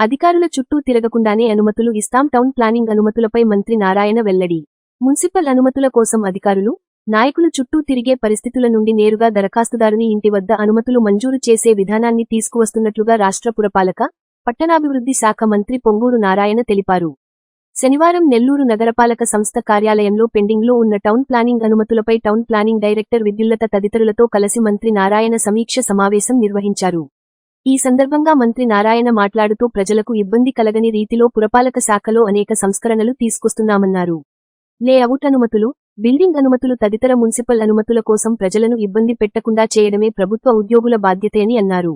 అధికారుల చుట్టూ తిరగకుండానే అనుమతులు ఇస్తాం. టౌన్ ప్లానింగ్ అనుమతులపై మంత్రి నారాయణ వెల్లడి. మున్సిపల్ అనుమతుల కోసం అధికారులు నాయకులు చుట్టూ తిరిగే పరిస్థితుల నుండి నేరుగా దరఖాస్తుదారుని ఇంటి వద్ద అనుమతులు మంజూరు చేసే విధానాన్ని తీసుకువస్తున్నట్లుగా రాష్ట్ర పురపాలక పట్టణాభివృద్ధి శాఖ మంత్రి పొంగూరు నారాయణ తెలిపారు. శనివారం నెల్లూరు నగరపాలక సంస్థ కార్యాలయంలో పెండింగ్లో ఉన్న టౌన్ ప్లానింగ్ అనుమతులపై టౌన్ ప్లానింగ్ డైరెక్టర్ విద్యుల్లత తదితరులతో కలిసి మంత్రి నారాయణ సమీక్ష సమావేశం నిర్వహించారు. ఈ సందర్భంగా మంత్రి నారాయణ మాట్లాడుతూ ప్రజలకు ఇబ్బంది కలగని రీతిలో పురపాలక శాఖలో అనేక సంస్కరణలు తీసుకొస్తున్నామన్నారు. లేఅవుట్ అనుమతులు బిల్డింగ్ అనుమతులు తదితర మున్సిపల్ అనుమతుల కోసం ప్రజలను ఇబ్బంది పెట్టకుండా చేయడమే ప్రభుత్వ ఉద్యోగుల బాధ్యతని అన్నారు.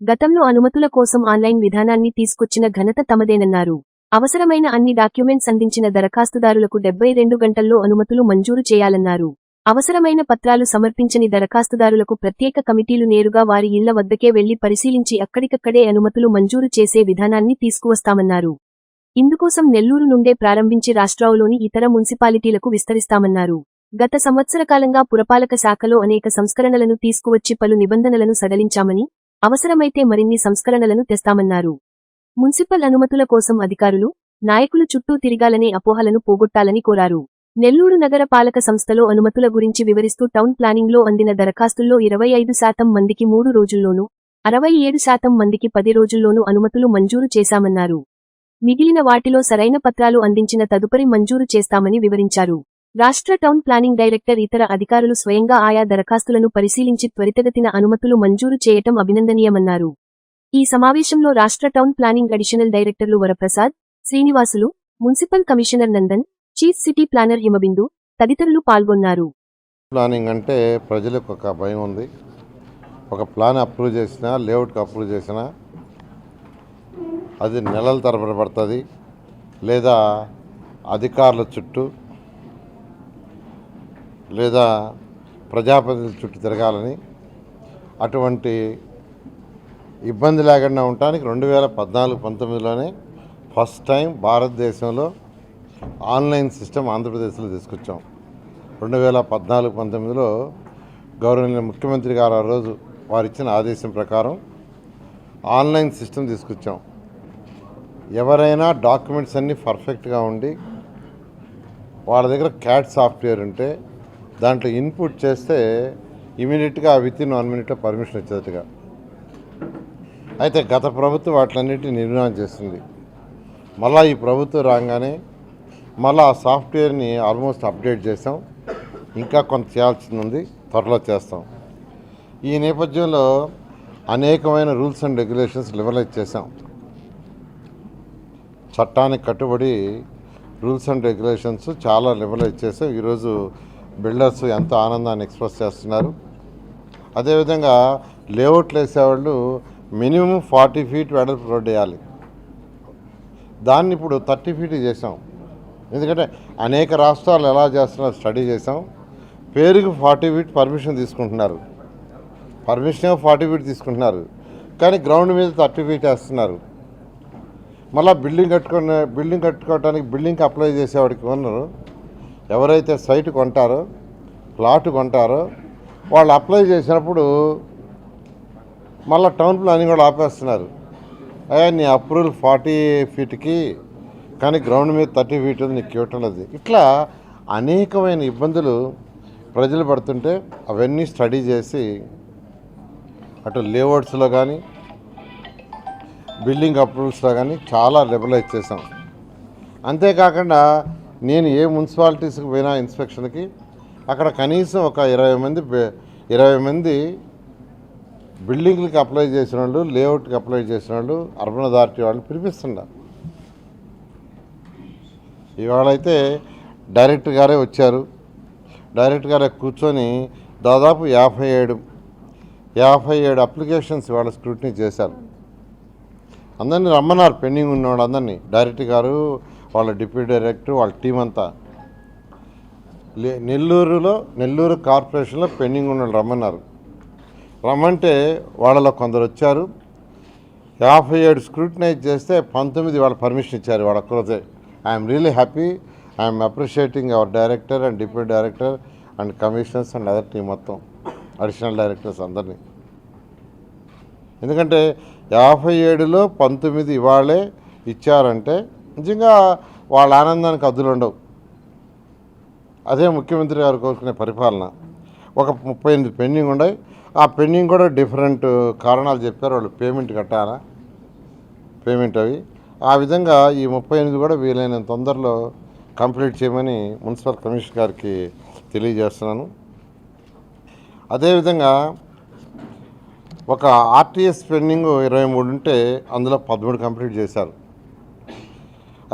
గతంలో అనుమతుల కోసం ఆన్లైన్ విధానాన్ని తీసుకొచ్చిన ఘనత తమదేనన్నారు. అవసరమైన అన్ని డాక్యుమెంట్స్ అందించిన దరఖాస్తుదారులకు డెబ్బై రెండు గంటల్లో అనుమతులు మంజూరు చేయాలన్నారు. అవసరమైన పత్రాలు సమర్పించని దరఖాస్తుదారులకు ప్రత్యేక కమిటీలు నేరుగా వారి ఇళ్ళ వద్దకే వెళ్ళి పరిశీలించి అక్కడికక్కడే అనుమతులు మంజూరు చేసే విధానాన్ని తీసుకువస్తామన్నారు. ఇందుకోసం నెల్లూరు నుండే ప్రారంభించి రాష్ట్రావులోని ఇతర మున్సిపాలిటీలకు విస్తరిస్తామన్నారు. గత సంవత్సర కాలంగా పురపాలక శాఖలో అనేక సంస్కరణలను తీసుకువచ్చి పలు నిబంధనలను సడలించామని అవసరమైతే మరిన్ని సంస్కరణలను తెస్తామన్నారు. మున్సిపల్ అనుమతుల కోసం అధికారులు నాయకులు చుట్టూ తిరగాలనే అపోహలను పోగొట్టాలని కోరారు. నెల్లూరు నగర పాలక సంస్థలో అనుమతుల గురించి వివరిస్తూ టౌన్ ప్లానింగ్లో అందిన దరఖాస్తుల్లో ఇరవై ఐదు శాతం మందికి మూడు రోజుల్లోనూ అరవై ఏడు శాతం మందికి పది రోజుల్లోనూ అనుమతులు మంజూరు చేశామన్నారు. మిగిలిన వాటిలో సరైన పత్రాలు అందించిన తదుపరి మంజూరు చేస్తామని వివరించారు. రాష్ట్ర టౌన్ ప్లానింగ్ డైరెక్టర్ ఇతర అధికారులు స్వయంగా ఆయా దరఖాస్తులను పరిశీలించి త్వరితగతిన అనుమతులు మంజూరు చేయటం అభినందనీయమన్నారు. ఈ సమావేశంలో రాష్ట్ర టౌన్ ప్లానింగ్ అడిషనల్ డైరెక్టర్లు Varaprasad Srinivasulu municipal commissioner Nandan chief city planner Himabindu తదితరులు పాల్గొన్నారు. ప్లానింగ్ అంటే ప్రజలకు ఒక భయం ఉంది. ఒక ప్లాన్ అప్రూవ్ చేసినా లేఅవుట్కి అప్రూవ్ చేసినా అది నెలల తరబడి పడుతుంది. లేదా అధికారుల చుట్టూ లేదా ప్రజాప్రతినిధుల చుట్టూ తిరగాలని అటువంటి ఇబ్బంది లేకుండా ఉండటానికి రెండు వేల పద్నాలుగు పంతొమ్మిదిలోనే ఫస్ట్ టైం భారతదేశంలో ఆన్లైన్ సిస్టమ్ ఆంధ్రప్రదేశ్లో తీసుకొచ్చాం. రెండు వేల పద్నాలుగు పంతొమ్మిదిలో గౌరవనీయ ముఖ్యమంత్రి గారు ఆ రోజు వారు ఇచ్చిన ఆదేశం ప్రకారం ఆన్లైన్ సిస్టమ్ తీసుకొచ్చాం. ఎవరైనా డాక్యుమెంట్స్ అన్నీ పర్ఫెక్ట్గా ఉండి వాళ్ళ దగ్గర క్యాట్ సాఫ్ట్వేర్ ఉంటే దాంట్లో ఇన్పుట్ చేస్తే ఇమీడియట్గా విత్ ఇన్ వన్ మినిట్లో పర్మిషన్ వచ్చేట్టుగా అయితే గత ప్రభుత్వం వాటిలన్నింటినీ నిర్మాణం చేస్తుంది మళ్ళీ ఈ ప్రభుత్వం రాగానే మళ్ళీ ఆ సాఫ్ట్వేర్ని ఆల్మోస్ట్ అప్డేట్ చేసాం ఇంకా కొంత చేయాల్సింది ఉంది త్వరలో చేస్తాం. ఈ నేపథ్యంలో అనేకమైన రూల్స్ అండ్ రెగ్యులేషన్స్ లిబరలైజ్ చేసాం చట్టానికి కట్టుబడి రూల్స్ అండ్ రెగ్యులేషన్స్ చాలా లిబరలైజ్ చేసాం ఈరోజు బిల్డర్స్ ఎంతో ఆనందాన్ని ఎక్స్ప్రెస్ చేస్తున్నారు. అదేవిధంగా లేఅవుట్లు వేసేవాళ్ళు మినిమం ఫార్టీ ఫీట్ వెడల్పు రోడ్ వేయాలి. దాన్ని ఇప్పుడు థర్టీ ఫీట్ చేసాం ఎందుకంటే అనేక రాష్ట్రాలు ఎలా చేస్తున్నారు స్టడీ చేసాం పేరుకి ఫార్టీ ఫీట్ పర్మిషన్ తీసుకుంటున్నారు. పర్మిషన్ ఫార్టీ ఫీట్ తీసుకుంటున్నారు. కానీ గ్రౌండ్ మీద థర్టీ ఫీట్ వేస్తున్నారు. మళ్ళీ బిల్డింగ్ కట్టుకునే బిల్డింగ్ కట్టుకోవడానికి బిల్డింగ్కి అప్లై చేసేవాడికి ఉన్నారు. ఎవరైతే సైట్ కొంటారో ప్లాట్ కొంటారో వాళ్ళు అప్లై చేసినప్పుడు మళ్ళీ టౌన్ ప్లానింగ్ కూడా ఆపేస్తున్నారు. అయ్యా నీ అప్రూవల్ ఫార్టీ ఫీట్కి కానీ గ్రౌండ్ మీద థర్టీ ఫీట్ నీకు ఇవ్వటం లేదు ఇట్లా అనేకమైన ఇబ్బందులు ప్రజలు పడుతుంటే అవన్నీ స్టడీ చేసి అటు లేఅవుట్స్లో కానీ బిల్డింగ్ అప్రూవల్స్లో కానీ చాలా లిబరలైజ్ చేసాం అంతేకాకుండా నేను ఏ మున్సిపాలిటీస్కి పోయినా ఇన్స్పెక్షన్కి అక్కడ కనీసం ఒక ఇరవై మంది ఇరవై మంది బిల్డింగ్లకి అప్లై చేసిన వాళ్ళు లేఅవుట్కి అప్లై చేసిన వాళ్ళు అర్బన్ అథారిటీ వాళ్ళు పిలిపిస్తున్నారు ఇవాళైతే డైరెక్టర్ గారే వచ్చారు. డైరెక్టర్ గారే కూర్చొని దాదాపు యాభై ఏడు యాభై ఏడు అప్లికేషన్స్ ఇవాళ స్క్రూటినీ చేశారు. అందరినీ రమ్మన్నారు పెండింగ్ ఉన్నవాడు అందరినీ డైరెక్టర్ గారు వాళ్ళ డిప్యూటీ డైరెక్టర్ వాళ్ళ టీం అంతా. లే- నెల్లూరులో నెల్లూరు కార్పొరేషన్లో పెండింగ్ ఉన్న రమ్మన్నారు. రమ్మంటే వాళ్ళలో కొందరు వచ్చారు. యాభై ఏడు స్క్రూటినైజ్ చేస్తే పంతొమ్మిది వాళ్ళ పర్మిషన్ ఇచ్చారు వాళ్ళ ఒక్కరోజే. I'm really happy. I'm appreciating our director and deputy director and commissioners and other team మొత్తం అడిషనల్ డైరెక్టర్స్ అందరినీ. ఎందుకంటే యాభై ఏడులో పంతొమ్మిది ఇవాళే ఇచ్చారంటే నిజంగా వాళ్ళ ఆనందానికి అద్దులు ఉండవు. అదే ముఖ్యమంత్రి గారు కోరుకునే పరిపాలన. ఒక ముప్పై ఎనిమిది పెండింగ్ ఉన్నాయి ఆ పెండింగ్ కూడా డిఫరెంట్ కారణాలు చెప్పారు. వాళ్ళు పేమెంట్ కట్టారా పేమెంట్ అవి. ఆ విధంగా ఈ ముప్పై ఎనిమిది కూడా వీలైన తొందరలో కంప్లీట్ చేయమని మున్సిపల్ కమిషనర్ గారికి తెలియజేస్తున్నాను. అదేవిధంగా ఒక ఆర్టీఎస్ పెండింగ్ ఇరవై మూడు ఉంటే అందులో పదమూడు కంప్లీట్ చేశారు.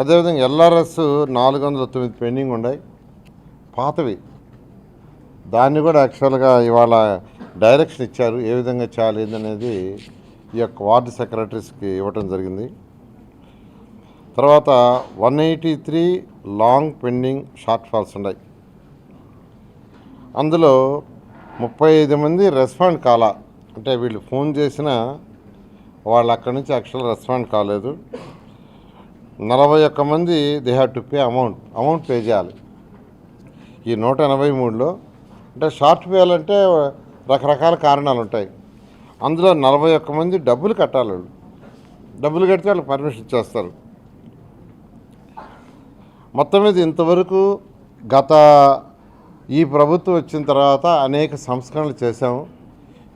అదేవిధంగా ఎల్ఆర్ఎస్ నాలుగు వందల తొమ్మిది పెండింగ్ ఉన్నాయి పాతవి. దాన్ని కూడా యాక్చువల్గా ఇవాళ డైరెక్షన్ ఇచ్చారు. ఏ విధంగా చేయాలి అనేది ఈ యొక్క వార్డు సెక్రటరీస్కి ఇవ్వటం జరిగింది. తర్వాత one eighty three long pending shortfalls ఉన్నాయి. అందులో ముప్పై ఐదు మంది రెస్పాండ్ కాల. అంటే వీళ్ళు ఫోన్ చేసినా వాళ్ళు అక్కడి నుంచి యాక్చువల్ రెస్పాండ్ కాలేదు. నలభై ఒక్క మంది they have to pay amount amount pay చేయాలి. ఈ నూట ఎనభై మూడులో అంటే షార్ట్ పేయాలంటే రకరకాల కారణాలు ఉంటాయి. అందులో నలభై ఒక్క మంది డబ్బులు కట్టాలి డబ్బులు కడితే వాళ్ళు పర్మిషన్ ఇచ్చేస్తారు. మొత్తం మీద ఇంతవరకు గత ఈ ప్రభుత్వం వచ్చిన తర్వాత అనేక సంస్కరణలు చేశాము.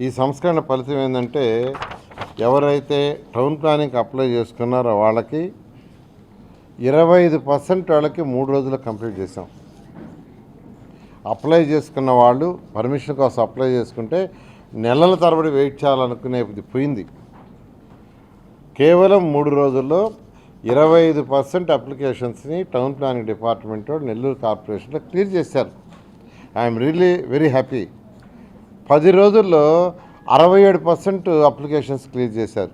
ఈ సంస్కరణ ఫలితం ఏంటంటే ఎవరైతే టౌన్ ప్లానింగ్కి అప్లై చేసుకున్నారో వాళ్ళకి ఇరవై ఐదు పర్సెంట్ వాళ్ళకి మూడు రోజులు కంప్లీట్ చేసాం అప్లై చేసుకున్న వాళ్ళు పర్మిషన్ కోసం అప్లై చేసుకుంటే నెలల తరబడి వెయిట్ చేయాలనుకునేది పోయింది. కేవలం మూడు రోజుల్లో ఇరవై ఐదు పర్సెంట్ అప్లికేషన్స్ని టౌన్ ప్లానింగ్ డిపార్ట్మెంట్ నెల్లూరు కార్పొరేషన్లో క్లియర్ చేశారు. I'm really very happy. పది రోజుల్లో అరవై ఏడు పర్సెంట్ అప్లికేషన్స్ క్లియర్ చేశారు.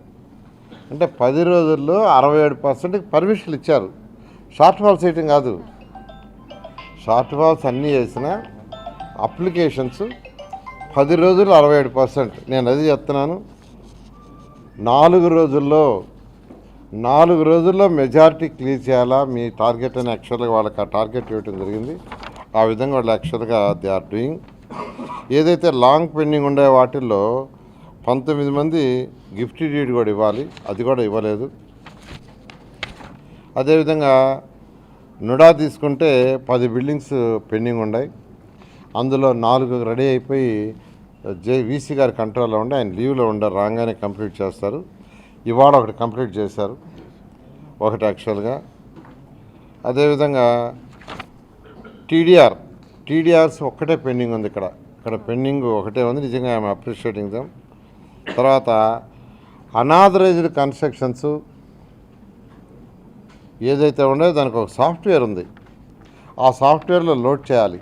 అంటే పది రోజుల్లో అరవై ఏడు పర్సెంట్కి పర్మిషన్లు ఇచ్చారు. షార్ట్ ఫాల్స్ వేయటం కాదు. షార్ట్ ఫాల్స్ అన్నీ చేసిన అప్లికేషన్స్ పది రోజులు అరవై ఏడు పర్సెంట్. నేను అది చెప్తున్నాను. నాలుగు రోజుల్లో నాలుగు రోజుల్లో మెజారిటీ క్లియర్ చేయాలా? మీ టార్గెట్ అని యాక్చువల్గా వాళ్ళకి ఆ టార్గెట్ ఇవ్వడం జరిగింది. ఆ విధంగా వాళ్ళు యాక్చువల్గా దే ఆర్ డూయింగ్. ఏదైతే లాంగ్ పెండింగ్ ఉండే వాటిల్లో పంతొమ్మిది మంది గిఫ్ట్ డీడ్ కూడా ఇవ్వాలి. అది కూడా ఇవ్వలేదు. అదేవిధంగా నుడా తీసుకుంటే పది బిల్డింగ్స్ పెండింగ్ ఉన్నాయి అందులో నాలుగు రెడీ అయిపోయి జే వీసీ గారి కంట్రోల్లో ఉండి ఆయన లీవ్లో ఉండరు రాగానే కంప్లీట్ చేస్తారు. ఇవాళ ఒకటి కంప్లీట్ చేశారు. ఒకటి యాక్చువల్గా. అదేవిధంగా టీడీఆర్ టీడీఆర్స్ ఒక్కటే పెండింగ్ ఉంది ఇక్కడ. ఇక్కడ పెండింగ్ ఒకటే ఉంది. నిజంగా ఐఎమ్ అప్రిషియేటింగ్ దమ్. తర్వాత అనాథరైజ్డ్ కన్స్ట్రక్షన్స్ ఏదైతే ఉండేదో దానికి ఒక సాఫ్ట్వేర్ ఉంది. ఆ సాఫ్ట్వేర్లో లోడ్ చేయాలి.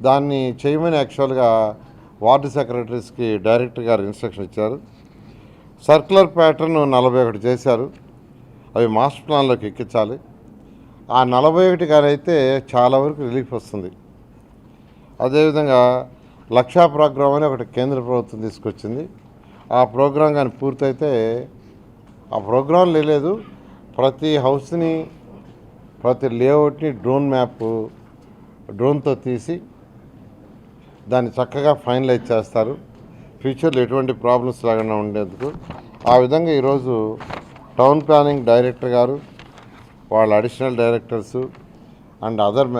దాన్ని చేయమని యాక్చువల్గా వార్డు సెక్రటరీస్కి డైరెక్టర్ గారు ఇన్స్ట్రక్షన్ ఇచ్చారు. సర్క్యులర్ ప్యాటర్న్ నలభై ఒకటి చేశారు. అవి మాస్టర్ ప్లాన్లోకి ఎక్కించాలి. ఆ నలభై ఒకటి కానైతే అయితే చాలా వరకు రిలీఫ్ వస్తుంది. అదేవిధంగా లక్షా ప్రోగ్రామ్ అని ఒకటి కేంద్ర ప్రభుత్వం తీసుకొచ్చింది. ఆ ప్రోగ్రాం కానీ పూర్తయితే ఆ ప్రోగ్రాం లేదు. ప్రతి హౌస్ని ప్రతి లేఅవుట్ని డ్రోన్ మ్యాప్ డ్రోన్తో తీసి దాన్ని చక్కగా ఫైనలైజ్ చేస్తారు. ఫ్యూచర్లో ఎటువంటి ప్రాబ్లమ్స్ లేకుండా ఉండేందుకు ఆ విధంగా ఈరోజు టౌన్ ప్లానింగ్ డైరెక్టర్ గారు వాళ్ళ additional directors and other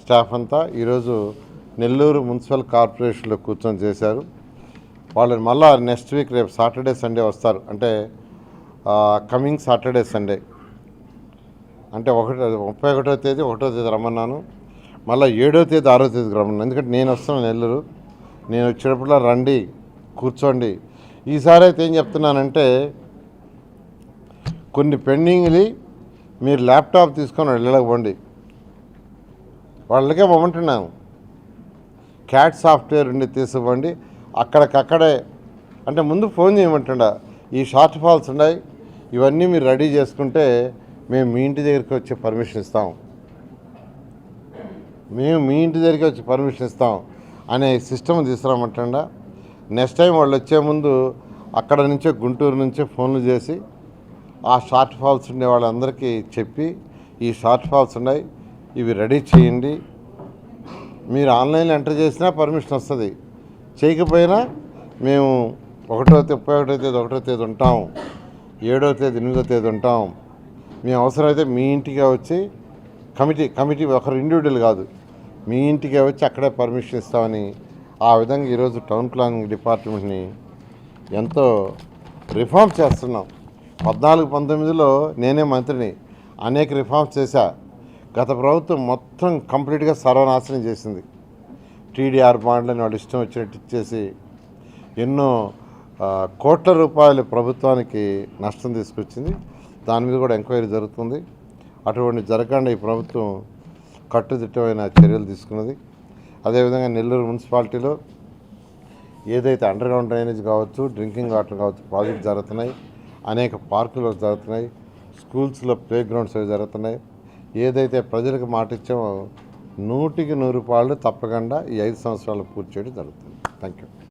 staff అంతా ఈరోజు నెల్లూరు మున్సిపల్ కార్పొరేషన్లో కూర్చొని చేశారు. వాళ్ళని మళ్ళా నెక్స్ట్ వీక్ రేపు సాటర్డే సండే వస్తారు. అంటే కమింగ్ సాటర్డే సండే. అంటే ఒకటో ముప్పై ఒకటో తేదీ ఒకటో తేదీ రమ్మన్నాను. మళ్ళీ ఏడో తేదీ ఆరో తేదీకి రమ్మన్నాను. ఎందుకంటే నేను వస్తున్నాను నెల్లూరు. నేను వచ్చినప్పుడు రండి కూర్చోండి. ఈసారి అయితే ఏం చెప్తున్నానంటే కొన్ని పెండింగ్లు మీరు ల్యాప్టాప్ తీసుకొని వెళ్ళకపోండి వాళ్ళకే పొమ్మంటున్నాను క్యాట్ సాఫ్ట్వేర్ ఉండి తీసుకోండి అక్కడికక్కడే అంటే ముందు ఫోన్ చేయమంటుండ ఈ షార్ట్ ఫాల్స్ ఉన్నాయి ఇవన్నీ మీరు రెడీ చేసుకుంటే మేము మీ ఇంటి దగ్గరికి వచ్చి పర్మిషన్ ఇస్తాం. మేము మీ ఇంటి దగ్గరికి వచ్చి పర్మిషన్ ఇస్తాం అనే సిస్టమ్ తీసుకురామంటుండ. నెక్స్ట్ టైం వాళ్ళు వచ్చే ముందు అక్కడ నుంచే గుంటూరు నుంచే ఫోన్లు చేసి ఆ షార్ట్ ఫాల్స్ ఉండే వాళ్ళందరికీ చెప్పి ఈ షార్ట్ ఫాల్స్ ఉన్నాయి ఇవి రెడీ చేయండి. మీరు ఆన్లైన్లో ఎంటర్ చేసినా పర్మిషన్ వస్తుంది. చేయకపోయినా మేము ఒకటో ముప్పై ఒకటో తేదీ ఒకటో తేదీ ఉంటాం. ఏడో తేదీ ఎనిమిదో తేదీ ఉంటాం. మేము అవసరమైతే మీ ఇంటికే వచ్చి కమిటీ కమిటీ ఒకరు ఇండివిజువల్ కాదు. మీ ఇంటికే వచ్చి అక్కడే పర్మిషన్ ఇస్తామని ఆ విధంగా ఈరోజు టౌన్ ప్లానింగ్ డిపార్ట్మెంట్ని ఎంతో రిఫార్మ్ చేస్తున్నాం. పద్నాలుగు పంతొమ్మిదిలో నేనే మంత్రిని అనేక రిఫార్మ్స్ చేశా. గత ప్రభుత్వం మొత్తం కంప్లీట్గా సర్వనాశనం చేసింది. టీడీఆర్ బాండ్లని వాళ్ళు ఇష్టం వచ్చినట్టు ఇచ్చేసి ఎన్నో కోట్ల రూపాయలు ప్రభుత్వానికి నష్టం తీసుకొచ్చింది. దాని మీద కూడా ఎంక్వైరీ జరుగుతుంది. అటువంటి జరగకుండా ఈ ప్రభుత్వం కట్టుదిట్టమైన చర్యలు తీసుకున్నది. అదేవిధంగా నెల్లూరు మున్సిపాలిటీలో ఏదైతే అండర్ గ్రౌండ్ డ్రైనేజ్ కావచ్చు డ్రింకింగ్ వాటర్ కావచ్చు ప్రాజెక్ట్ జరుగుతున్నాయి అనేక పార్కులు జరుగుతున్నాయి స్కూల్స్లో ప్లే గ్రౌండ్స్ అవి జరుగుతున్నాయి. ఏదైతే ప్రజలకు మాట ఇచ్చామో నూటికి నూరు రూపాయలు తప్పకుండా ఈ ఐదు సంవత్సరాలు పూర్తి చేయడం జరుగుతుంది. Thank you